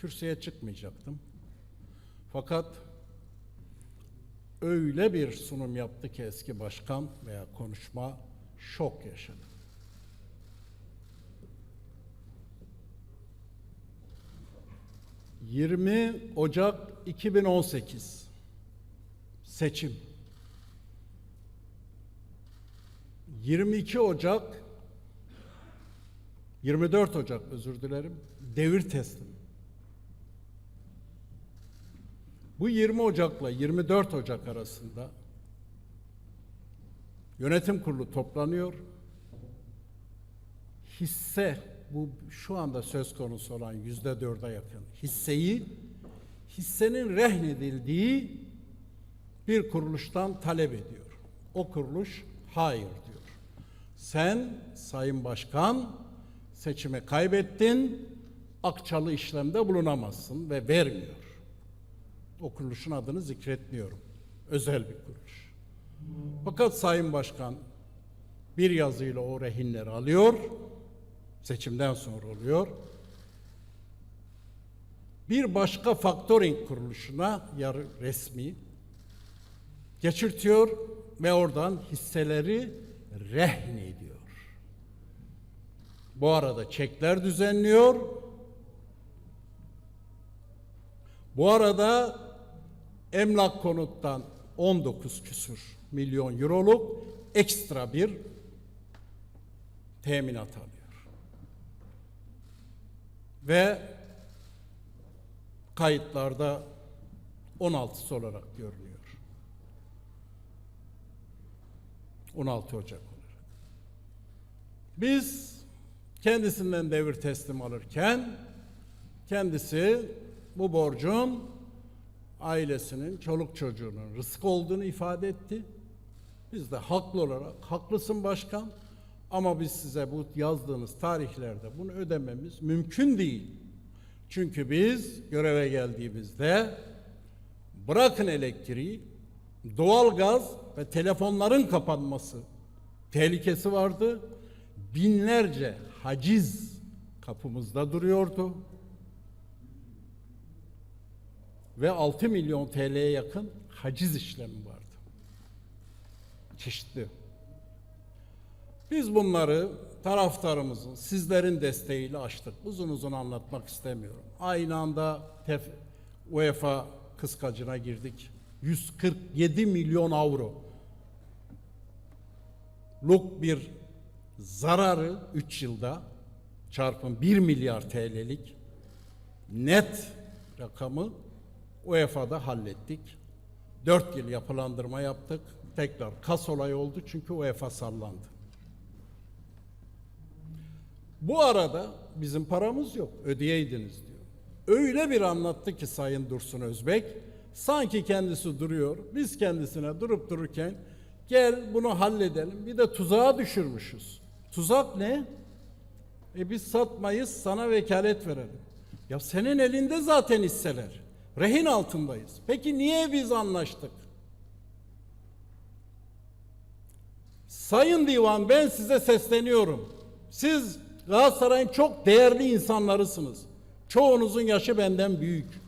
kürsüye çıkmayacaktım. Fakat öyle bir sunum yaptı ki eski başkan veya konuşma şok yaşadım. ...20 Ocak 2018... ...seçim... ...22 Ocak... ...24 Ocak özür dilerim... ...devir teslim... Bu 20 Ocak'la 24 Ocak arasında yönetim kurulu toplanıyor. Hisse bu şu anda söz konusu olan yüzde dörde yakın hisseyi hissenin rehnedildiği bir kuruluştan talep ediyor. O kuruluş hayır diyor. Sen Sayın Başkan seçimi kaybettin, akçalı işlemde bulunamazsın ve vermiyor. O kuruluşun adını zikretmiyorum. Özel bir kuruluş. Fakat Sayın Başkan bir yazıyla o rehinleri alıyor. Seçimden sonra oluyor. Bir başka faktoring kuruluşuna yarı resmi geçirtiyor ve oradan hisseleri rehn ediyor. Bu arada çekler düzenliyor. Bu arada emlak konuttan 19 küsür milyon euroluk ekstra bir teminat alıyor. Ve kayıtlarda 16'sı olarak görünüyor. 16 Ocak olarak. Biz kendisinden devir teslim alırken kendisi bu borcun ailesinin, çoluk çocuğunun rızık olduğunu ifade etti. Biz de haklı olarak, haklısın başkan ama biz size bu yazdığınız tarihlerde bunu ödememiz mümkün değil. Çünkü biz göreve geldiğimizde bırakın elektriği, doğalgaz ve telefonların kapanması tehlikesi vardı. Binlerce haciz kapımızda duruyordu. Ve 6 milyon TL'ye yakın haciz işlemi vardı. Çeşitli. Biz bunları taraftarımızın, sizlerin desteğiyle açtık. Uzun uzun anlatmak istemiyorum. Aynı anda tef UEFA kıskacına girdik. 147 milyon avro luk bir zararı 3 yılda çarpın 1 milyar TL'lik net rakamı UEFA'da hallettik. Dört yıl yapılandırma yaptık. Tekrar kas olay oldu çünkü UEFA sallandı. Bu arada bizim paramız yok. Ödeyeydiniz diyor. Öyle bir anlattı ki Sayın Dursun Özbek sanki kendisi duruyor. Biz kendisine durup dururken gel bunu halledelim. Bir de tuzağa düşürmüşüz. Tuzak ne? E biz satmayız sana vekalet verelim. Ya senin elinde zaten hisseler. Rehin altındayız. Peki niye biz anlaştık? Sayın Divan ben size sesleniyorum. Siz Galatasaray'ın çok değerli insanlarısınız. Çoğunuzun yaşı benden büyük.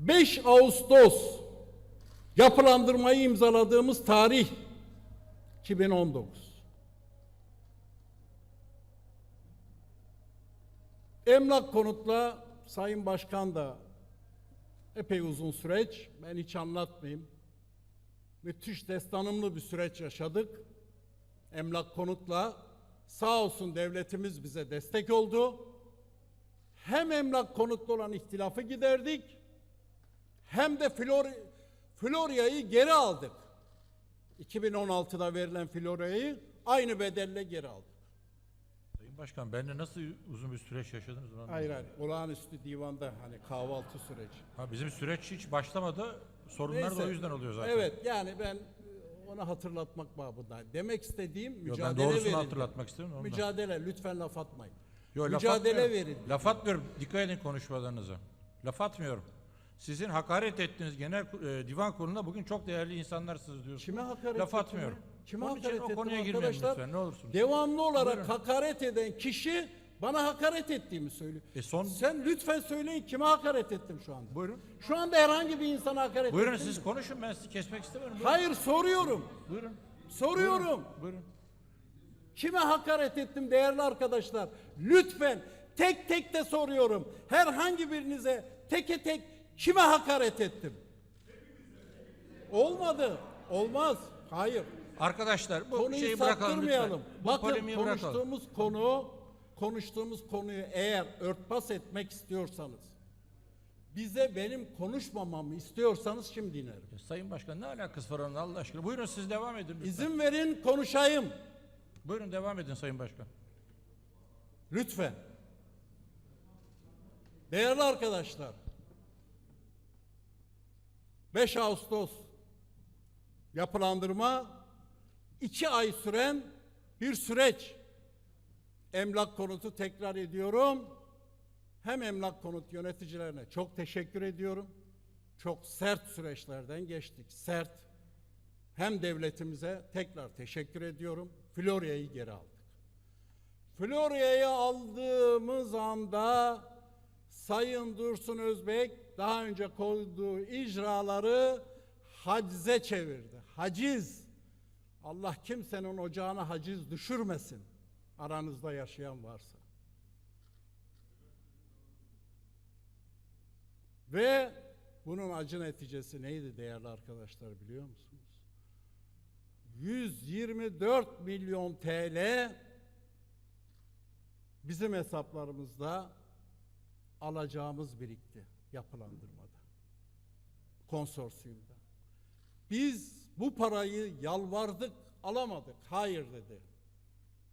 5 Ağustos yapılandırmayı imzaladığımız tarih 2019. Emlak konutla Sayın Başkan da epey uzun süreç. Ben hiç anlatmayayım. Müthiş destanımlı bir süreç yaşadık. Emlak konutla sağ olsun devletimiz bize destek oldu. Hem emlak konutlu olan ihtilafı giderdik. Hem de Flor Florya'yı geri aldık. 2016'da verilen Florya'yı aynı bedelle geri aldık. Başkan benle nasıl uzun bir süreç yaşadınız? onu Hayır hayır. Olağanüstü divanda hani kahvaltı süreci. Ha, bizim süreç hiç başlamadı. Sorunlar da o yüzden oluyor zaten. Evet yani ben ona hatırlatmak babında. Demek istediğim Yo, mücadele ben doğrusunu verildi. hatırlatmak istiyorum. da ondan. Mücadele lütfen laf atmayın. Yo, laf mücadele atmıyorum. verildi. Laf atmıyorum. Dikkat edin konuşmalarınıza. Laf atmıyorum. Sizin hakaret ettiğiniz genel e, divan kurulunda bugün çok değerli insanlarsınız diyorsunuz. Kime hakaret Laf ettim atmıyorum. Kime Onun için hakaret o ettim konuya girmeyin arkadaşlar? lütfen ne olursunuz. Devamlı olarak Buyurun. hakaret eden kişi bana hakaret ettiğimi söylüyor. E son- Sen lütfen söyleyin kime hakaret ettim şu anda? Buyurun. Şu anda herhangi bir insana hakaret Buyurun ettim siz konuşun ben sizi kesmek istemiyorum. Buyurun. Hayır soruyorum. Buyurun. Soruyorum. Buyurun. Kime hakaret ettim değerli arkadaşlar? Lütfen tek tek de soruyorum. Herhangi birinize teke tek kime hakaret ettim? Olmadı. Olmaz. Hayır. Arkadaşlar bu Konuyu şeyi bırakalım lütfen. Bu Bakın bırakalım. konuştuğumuz konu konuştuğumuz konuyu eğer örtbas etmek istiyorsanız bize benim konuşmamamı istiyorsanız şimdi inerim. Ya Sayın Başkan ne alakası var onun Allah aşkına? Buyurun siz devam edin lütfen. İzin verin konuşayım. Buyurun devam edin Sayın Başkan. Lütfen. Değerli arkadaşlar. 5 Ağustos yapılandırma 2 ay süren bir süreç. Emlak konutu tekrar ediyorum. Hem emlak konut yöneticilerine çok teşekkür ediyorum. Çok sert süreçlerden geçtik. Sert. Hem devletimize tekrar teşekkür ediyorum. Florya'yı geri aldık. Florya'yı aldığımız anda Sayın Dursun Özbek daha önce koyduğu icraları hacize çevirdi. Haciz. Allah kimsenin ocağına haciz düşürmesin. Aranızda yaşayan varsa. Ve bunun acı neticesi neydi değerli arkadaşlar biliyor musunuz? 124 milyon TL bizim hesaplarımızda alacağımız birikti yapılandırmada. Konsorsiyumda. Biz bu parayı yalvardık, alamadık. Hayır dedi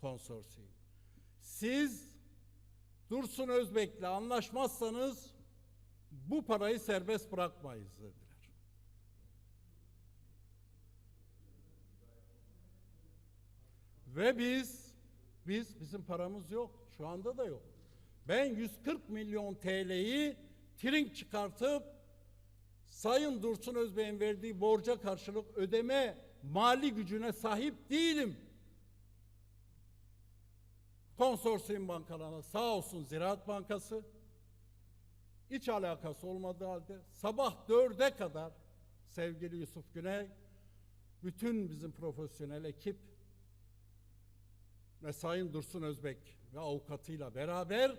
konsorsiyum. Siz Dursun Özbek'le anlaşmazsanız bu parayı serbest bırakmayız dediler. Ve biz biz bizim paramız yok. Şu anda da yok. Ben 140 milyon TL'yi trink çıkartıp Sayın Dursun Özbey'in verdiği borca karşılık ödeme mali gücüne sahip değilim. Konsorsiyum bankalarına sağ olsun Ziraat Bankası hiç alakası olmadığı halde sabah dörde kadar sevgili Yusuf Güney bütün bizim profesyonel ekip ve Sayın Dursun Özbek ve avukatıyla beraber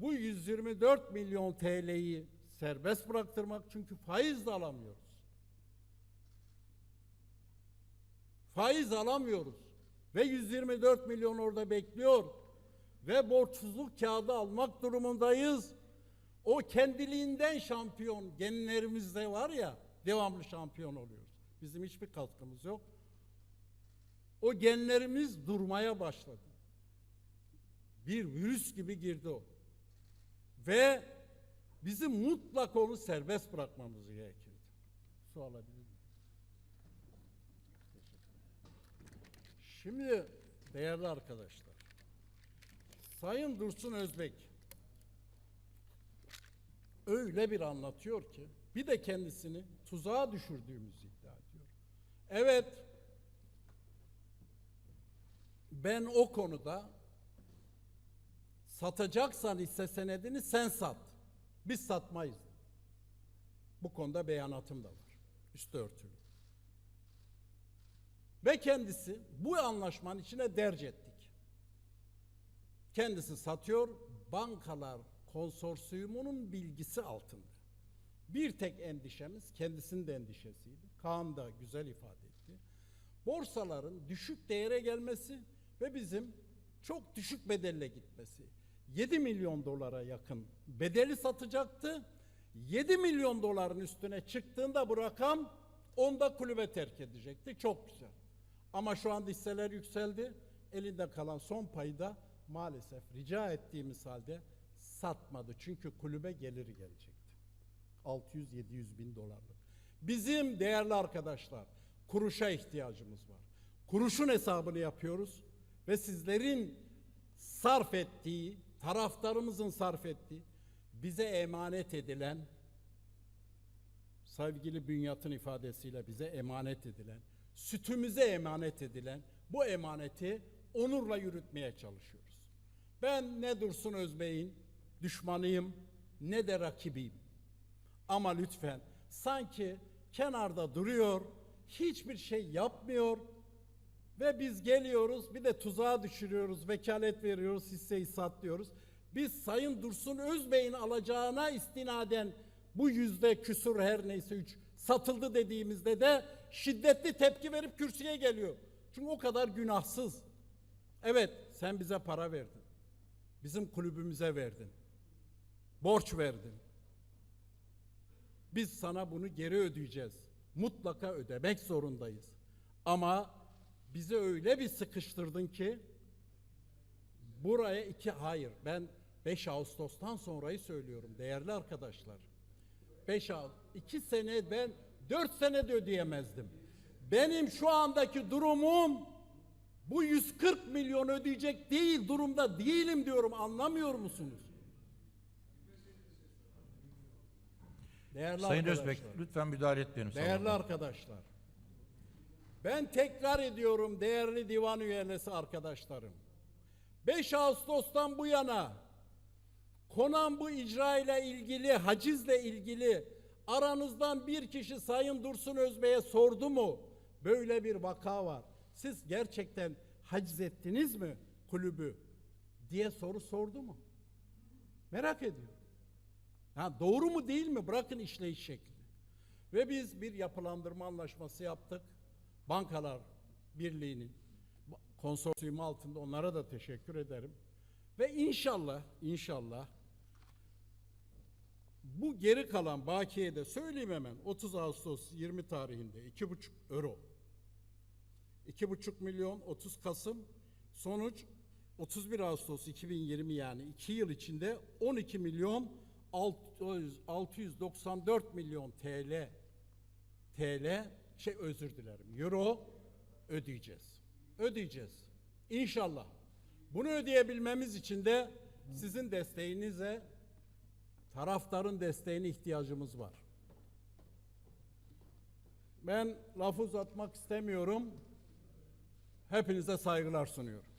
bu 124 milyon TL'yi serbest bıraktırmak çünkü faiz de alamıyoruz. Faiz alamıyoruz ve 124 milyon orada bekliyor ve borçsuzluk kağıdı almak durumundayız. O kendiliğinden şampiyon genlerimizde var ya devamlı şampiyon oluyoruz. Bizim hiçbir katkımız yok. O genlerimiz durmaya başladı. Bir virüs gibi girdi o. Ve bizim mutlak onu serbest bırakmamız gerekirdi. Su alabilir miyim? Şimdi değerli arkadaşlar, Sayın Dursun Özbek öyle bir anlatıyor ki bir de kendisini tuzağa düşürdüğümüzü iddia ediyor. Evet ben o konuda satacaksan hisse senedini sen sat. Biz satmayız. Bu konuda beyanatım da var. Üstü örtülü. Ve kendisi bu anlaşmanın içine derc ettik. Kendisi satıyor, bankalar konsorsiyumunun bilgisi altında. Bir tek endişemiz kendisinin de endişesiydi. Kaan da güzel ifade etti. Borsaların düşük değere gelmesi ve bizim çok düşük bedelle gitmesi. 7 milyon dolara yakın bedeli satacaktı. 7 milyon doların üstüne çıktığında bu rakam onda kulübe terk edecekti. Çok güzel. Ama şu anda hisseler yükseldi. Elinde kalan son payı da maalesef rica ettiğimiz halde satmadı. Çünkü kulübe geliri gelecekti. 600-700 bin dolarlık. Bizim değerli arkadaşlar kuruşa ihtiyacımız var. Kuruşun hesabını yapıyoruz ve sizlerin sarf ettiği, taraftarımızın sarf ettiği, bize emanet edilen, sevgili Bünyat'ın ifadesiyle bize emanet edilen, sütümüze emanet edilen bu emaneti onurla yürütmeye çalışıyoruz. Ben ne Dursun Özbey'in düşmanıyım ne de rakibiyim. Ama lütfen sanki kenarda duruyor, hiçbir şey yapmıyor ve biz geliyoruz bir de tuzağa düşürüyoruz, vekalet veriyoruz, hisseyi satlıyoruz. Biz Sayın Dursun Özbey'in alacağına istinaden bu yüzde küsur her neyse üç satıldı dediğimizde de şiddetli tepki verip kürsüye geliyor. Çünkü o kadar günahsız. Evet sen bize para verdin. Bizim kulübümüze verdin. Borç verdin. Biz sana bunu geri ödeyeceğiz. Mutlaka ödemek zorundayız. Ama bizi öyle bir sıkıştırdın ki buraya iki hayır ben 5 Ağustos'tan sonrayı söylüyorum değerli arkadaşlar. 5 2 sene ben 4 sene de ödeyemezdim. Benim şu andaki durumum bu 140 milyon ödeyecek değil durumda değilim diyorum anlamıyor musunuz? Değerli Sayın. Özbek lütfen müdahale etmeyelim. Değerli arkadaşlar. Ben tekrar ediyorum değerli divan üyesi arkadaşlarım. 5 Ağustos'tan bu yana konan bu icra ile ilgili, hacizle ilgili aranızdan bir kişi Sayın Dursun Özbey'e sordu mu? Böyle bir vaka var. Siz gerçekten haciz ettiniz mi kulübü diye soru sordu mu? Merak ediyorum. Ha, doğru mu değil mi? Bırakın işleyiş şeklini. Ve biz bir yapılandırma anlaşması yaptık. Bankalar Birliği'nin konsorsiyumu altında onlara da teşekkür ederim. Ve inşallah, inşallah bu geri kalan bakiye de söyleyeyim hemen 30 Ağustos 20 tarihinde 2,5 euro. 2,5 milyon 30 Kasım sonuç 31 Ağustos 2020 yani 2 yıl içinde 12 milyon 600 694 milyon TL TL şey özür dilerim euro ödeyeceğiz. Ödeyeceğiz. İnşallah. Bunu ödeyebilmemiz için de sizin desteğinize taraftarın desteğine ihtiyacımız var. Ben lafı uzatmak istemiyorum. Hepinize saygılar sunuyorum.